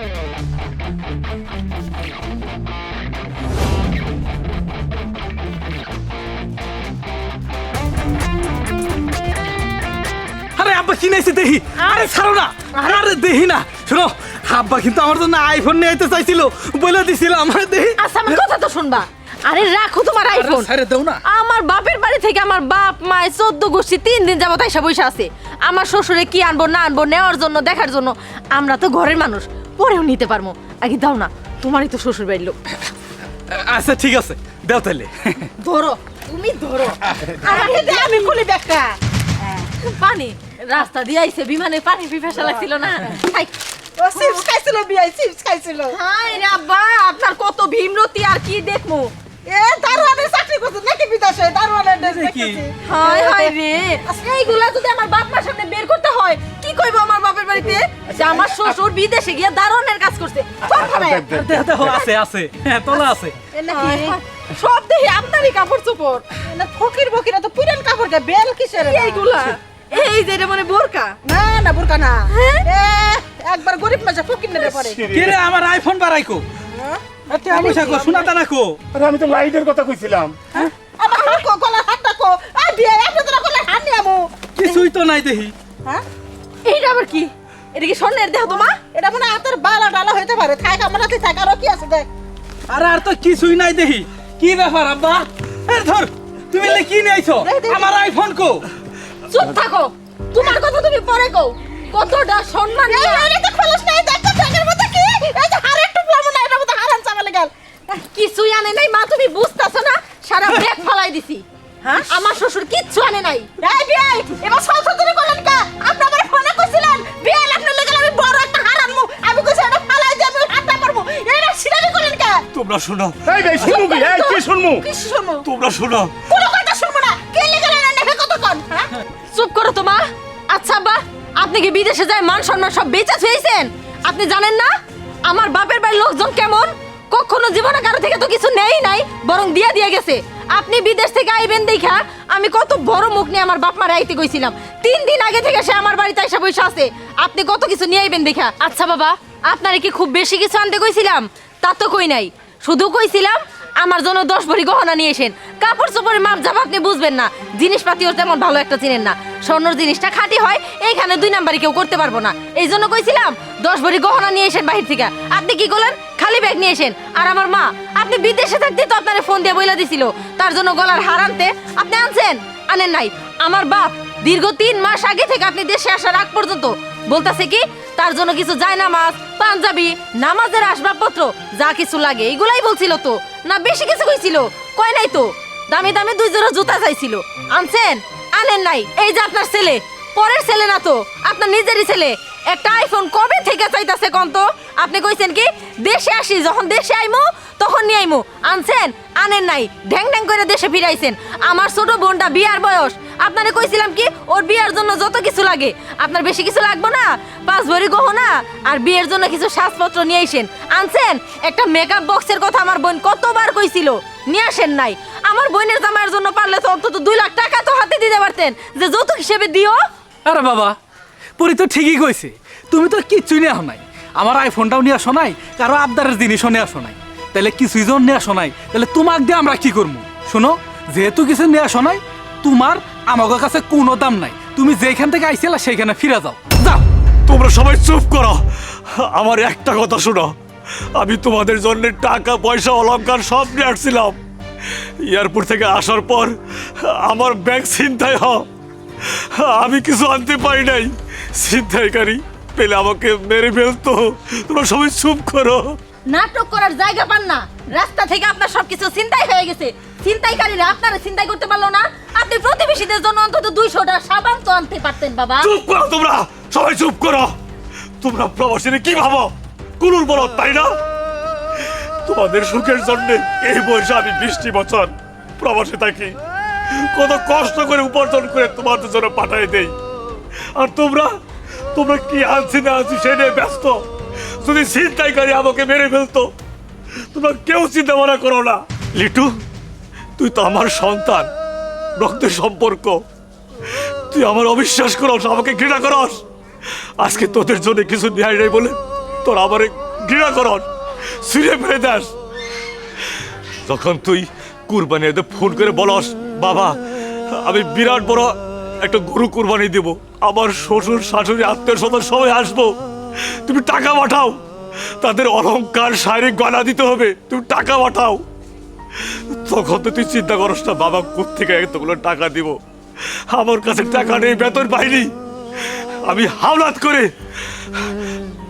আরে আব্বা কিনেছি দেখি আরে ছাড়ো না। আরে। দেখি না। শোনো আব্বা কিন্তু আমার জন্য আইফোন নিয়ে আইতে চাইছিল। বলে দিছিল আমার দেখি আচ্ছা আমার কথা তো শুনবা। আরে রাখো তোমার আইফোন ছেড়ে দাও না। আমার বাপের বাড়ি থেকে আমার বাপ মা চোদ্দ গোষ্ঠী তিন দিন যাবত আইসা বসে আছে। আমার শ্বশুরে কি আনব না আনব নেওয়ার জন্য দেখার জন্য। আমরা তো ঘরের মানুষ। পরেও নিতে পারব। আগে দাও না তোমারই তো শ্বশুর বাড়ির লোক। আচ্ছা ঠিক আছে। দাও তাহলে। ধরো তুমি ধরো। আমি খুলি ব্যাগটা পানি। রাস্তা দিয়ে আইছে বিমানে পানি পিপাসা লাগছিল না। খাই। ও চিপস খাইছিল বিয়াই চিপস খাইছিল। হায় রে আব্বা আপনার কত ভীমরতি আর কি দেখমু এ দারোয়ানের চাকরি করছে নাকি বিদেশে? দারোয়ানের ড্রেস কি? দেখতেছি। হায় হায় রে। এইগুলা যদি আমার বাপ যে আমার শ্বশুর বিদেশে গিয়ে দারোয়ানের কাজ করছে। দেখো আছে আছে। হ্যাঁ তোলা আছে। এ নাকি? হায় হায়। সব দেখি আপনারই কাপড় চোপড়। না ফকির বকিরা তো পুরান কাপড় কে বেল কিসের এইগুলা? এই যে এটা মানে বোরকা? না না বুরকা না। হ্যাঁ? এ একবার গরিব মাঝে ফকির নেড়ে পড়ে কে রে আমার আইফোন বাড়াইকো আচ্ছা আমি সাকো শোনা তা রাখো আরে আমি তো লাইটের কথা কইছিলাম। আমার হাত কো গলা হাত কো। আ বিয়ে আপনি তো গলা হাত নিয়ে আমু। কিছুই তো নাই দেখি। হ্যাঁ? এইটা আবার কি? এটা কি স্বর্ণের দেহ তোমা? এটা মানে হাতের বালা ডালা হইতে পারে। থাক আমার হাতে থাক আরও কি আছে দেখ। আরে আর তো কিছুই নাই দেখি। কি ব্যাপার আব্বা? এর ধর তুমি লে কি নিয়ে আইছো দে, দে, দে। আমার আইফোন কো। চুপ থাকো। তোমার কথা তুমি পরে কও। কতটা সম্মান এই আরে তো খলস নাই দেখ তো ব্যাগের মধ্যে কি? এই যে হারের টুকরা মনে এটার মধ্যে হারান চামালে গেল। কিছুই আনে নাই মা তুমি বুঝতাছো না? সারা ব্যাগ ফলাই দিছি। হ্যাঁ? আমার শ্বশুর কিচ্ছু আনে নাই। এই বিয়াই এবার সংশোধনী করলেন কা? আপনি তোমরা শোনো। এই ভাই শুনব কি? এই কি শুনব কি শুনব তোমরা শোনো। কোনো কথা শুনব না। কে লেগে না নেবে কতক্ষণ হ্যাঁ? চুপ করো তো মা। আচ্ছা বা আপনি কি বিদেশে যায় মান সম্মান সব বেচা ছুঁয়েছেন আপনি জানেন না? আমার বাপের বাড়ির লোকজন কেমন? কখনো জীবনে কারও থেকে তো কিছু নেই নাই বরং দিয়া দিয়ে গেছে। আপনি বিদেশ থেকে আইবেন দেখা আমি কত বড় মুখ নিয়ে আমার বাপ মারা আইতে কইছিলাম। তিন দিন আগে থেকে সে আমার বাড়িতে এসে বসে আছে। আপনি কত কিছু নিয়ে আইবেন দেখা। আচ্ছা বাবা আপনারে কি খুব বেশি কিছু আনতে কইছিলাম? তা তো কই নাই। শুধু কইছিলাম, আমার জন্য দশ ভরি গহনা নিয়ে এসেন কাপড় চোপড়ের মাপ জাপ আপনি বুঝবেন না। জিনিসপাতিও তেমন ভালো একটা চিনেন না। স্বর্ণর জিনিসটা খাঁটি হয়, এইখানে দুই নাম্বারই কেউ করতে পারব না। এই জন্য কইছিলাম, দশ ভরি গহনা নিয়ে এসেন বাহির থেকে। আপনি কি করলেন? খালি ব্যাগ নিয়ে এসেন আর আমার মা, আপনি বিদেশে থাকতে তো আপনার ফোন দিয়ে বইলা দিছিল। তার জন্য গলার হার আনতে আপনি আনছেন? আনেন নাই। আমার বাপ দীর্ঘ তিন মাস আগে থেকে আপনি দেশে আসার আগ পর্যন্ত বলতাছে কি, তার জন্য কিছু যায় নামাজ, পাঞ্জাবি, নামাজের আসবাবপত্র, যা কিছু লাগে, এগুলাই বলছিল তো। না, বেশি কিছু কইছিল, কয় নাই তো। দামি দামি দুই জোড়া জুতা চাইছিল। আনছেন? আনেন নাই। এই যে আপনার ছেলে, পরের ছেলে না তো, আপনার নিজেরই ছেলে। একটা আইফোন কবে থেকে চাইতাছে কোন তো? আপনি কইছেন কি, দেশে আসি, যখন দেশে আইমু, তখন নিয়ে আইমু। আনছেন, আনেন নাই ঢ্যাং ঢ্যাং করে দেশে ফিরাইছেন। আমার ছোট বোনটা বিয়ার বয়স। আপনারে কইছিলাম কি, ওর বিয়ার জন্য যত কিছু লাগে, আপনার বেশি কিছু লাগবে না, পাঁচ ভরি গহনা আর বিয়ের জন্য কিছু সাজপত্র নিয়ে আইসেন। আনছেন? একটা মেকআপ বক্সের কথা আমার বোন কতবার কইছিল, নিয়ে আসেন নাই। আমার বোনের জামাইয়ের জন্য পারলে তো অন্তত দুই লাখ টাকা তো হাতে দিতে পারতেন। যে যৌতুক হিসেবে দিও। আরে বাবা, পরি তো ঠিকই কইছে, তুমি তো কিচ্ছুই আসো নাই। আমার আইফোনটাও নিয়ে আসো নাই, কারও আবদারের জিনিসও নিয়ে আসো নাই। তাহলে কিছুই জন নিয়ে আসো নাই। তাহলে তোমাক দিয়ে আমরা কি করব? শোনো, যেহেতু কিছু নিয়ে আসো নাই, তোমার আমাদের কাছে কোনো দাম নাই। তুমি যেখান থেকে আইছিলা সেইখানে ফিরে যাও। যাও। তোমরা সবাই চুপ করো। আমার একটা কথা শোনো। আমি তোমাদের জন্য টাকা, পয়সা, অলংকার সব নিয়ে আসছিলাম। এয়ারপোর্ট থেকে আসার পর আমার ব্যাগ ছিনতাই হ। আমি কিছু আনতে পারি নাই। ছিনতাইকারী। পেলে আমাকে মেরে ফেলতো। তোমরা সবাই চুপ করো। নাটক করার জায়গা পান না। রাস্তা থেকে আপনার সবকিছু চিন্তাই হয়ে গেছে। চিন্তাইকারীরা আপনারা চিন্তাই করতে পারল না। আপনি প্রতিবেশীদের জন্য অন্তত দুইশোটা সাবান তো আনতে পারতেন বাবা। চুপ করো তোমরা! সবাই চুপ করো! তোমরা প্রবাসীরা কি ভাবো? কুলুর বলো তাই না? তোমাদের সুখের জন্য এই বয়সে আমি বৃষ্টি বছর প্রবাসে থাকি। কত কষ্ট করে উপার্জন করে তোমাদের জন্য পাঠাই দেই। আর তোমরা? তোমরা কি আনছি না আনছি সে নিয়ে ব্যস্ত? যদি ছিনতাইকারী আমাকে মেরে ফেলতো, তোমরা কেউ চিন্তা ভাবনা করো না। লিটু, তুই তো আমার সন্তান, রক্তের সম্পর্ক। তুই আমার অবিশ্বাস করস, আমাকে ঘৃণা করস। আজকে তোদের জন্য কিছু ন্যায় নেই বলে তোর আমারে ঘৃণা করস, ছিঁড়ে ফেলে দাস। তখন তুই কুরবানি ফোন করে বলস, বাবা, আমি বিরাট বড় একটা গরু কুরবানি দেব। আমার শ্বশুর, শাশুড়ি, আত্মীয় স্বজন সবাই আসব। তুমি টাকা পাঠাও। তাদের অলংকার শারীরিক গয়না দিতে হবে। তুমি টাকা পাঠাও। তখন তো তুই চিন্তা করস না, বাবা কোথেকে এতগুলো টাকা দিব? আমার কাছে টাকা নেই, বেতন পাইনি। আমি হাওলাত করে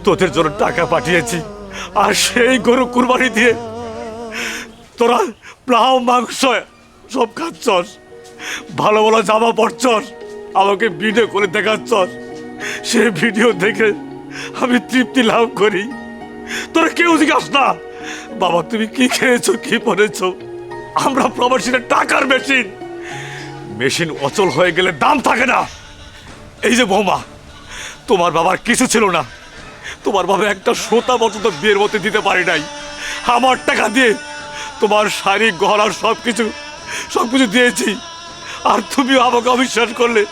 তোদের জন্য টাকা পাঠিয়েছি। আর সেই গরু কুরবানি দিয়ে তোরা প্লাও, মাংস, সব খাচ্ছস। ভালো ভালো জামা পরছস। আমাকে ভিডিও করে দেখাচ্ছ সে ভিডিও দেখে আমি তৃপ্তি লাভ করি। তোরা কেউ জিজ্ঞাস না। বাবা, তুমি কি খেয়েছো, কি পরেছো আমরা প্রবাসীরা টাকার মেশিন। মেশিন অচল হয়ে গেলে দাম থাকে না। এই যে বৌমা, তোমার বাবার কিছু ছিল না। তোমার বাবা একটা সোতা পর্যন্ত বিয়ের মধ্যে দিতে পারি নাই। আমার টাকা দিয়ে তোমার শাড়ি, গহনা সব কিছু সব কিছু দিয়েছি। আর তুমি আমাকে অবিশ্বাস করলে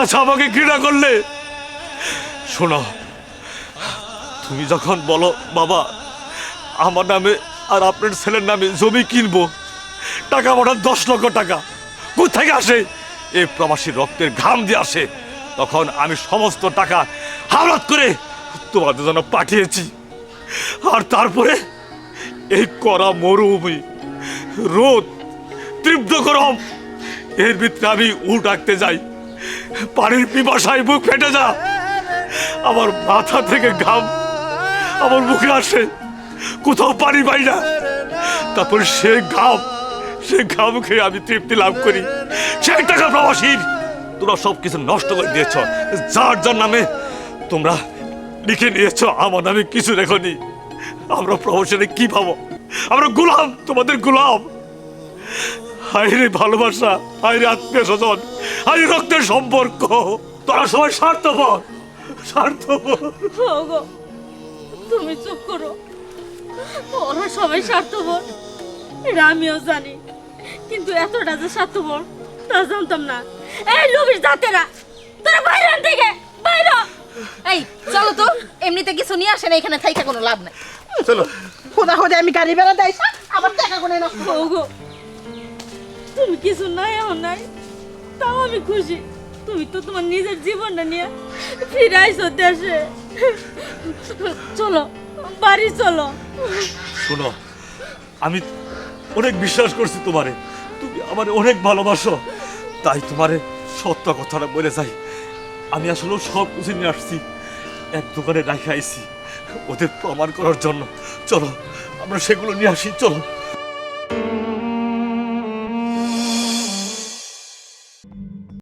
আজ আমাকে ঘৃণা করলে। শোনো, তুমি যখন বলো, বাবা, আমার নামে আর আপনার ছেলের নামে জমি কিনবো, টাকা পাঠান দশ লক্ষ টাকা কোথেকে আসে? এই প্রবাসী রক্তের ঘাম দিয়ে আসে, তখন আমি সমস্ত টাকা হাওলাত করে তোমাদের জন্য পাঠিয়েছি। আর তারপরে এই করা মরুভূমি, রোদ, তীব্র গরম, এর ভিতরে আমি উঠ ডাকতে যাই। পানির পিপাসায় বুক ফেটে যা। আমার মাথা থেকে ঘাম, আমার মুখে আসে। কোথাও পানি পাই না। তারপরে সে ঘাম সে ঘাম খেয়ে আমি তৃপ্তি লাভ করি। সেই টাকা প্রবাসীর তোমরা সব কিছু নষ্ট করে দিয়েছ। যার যার নামে তোমরা লিখে নিয়েছ, আমার নামে কিছু রেখনি আমরা প্রবাসীরা কি পাবো? আমরা গোলাম, তোমাদের গোলাম। হাইরে ভালোবাসা হাইরে আত্মীয় স্বজন হাইরে রক্তের সম্পর্ক। তোরা সবাই স্বার্থপর স্বার্থপর। ওগো তুমি চুপ করো। ওরা সবাই স্বার্থপর এটা আমিও জানি। কিন্তু এতটা যে স্বার্থপর তা জানতাম না। এই লোভিস জাতেরা তোরা বাইরে থেকে বাইরে এই চলো তো এমনিতে কিছু নিয়ে আসেন এখানে থাইকা কোনো লাভ নাই। চলো। খোদা খোদা আমি গাড়ি বেড়া দেয় আবার টাকা কোনে নষ্ট ওগো তুমি কিছু নাই এখন নাই। তাও আমি খুশি। তুমি তো তোমার নিজের জীবনটা নিয়ে ফিরে আইসো দেশে। চলো, বাড়ি চলো। শোনো, আমি অনেক বিশ্বাস করছি তোমারে। তুমি আমার অনেক ভালোবাসো। তাই তোমারে সত্য কথাটা বলে যাই। আমি আসলে সব কিছু নিয়ে আসছি। এক দোকানে রাখে আইছি। ওদের প্রমাণ করার জন্য। চলো, আমরা সেগুলো নিয়ে আসি, চলো।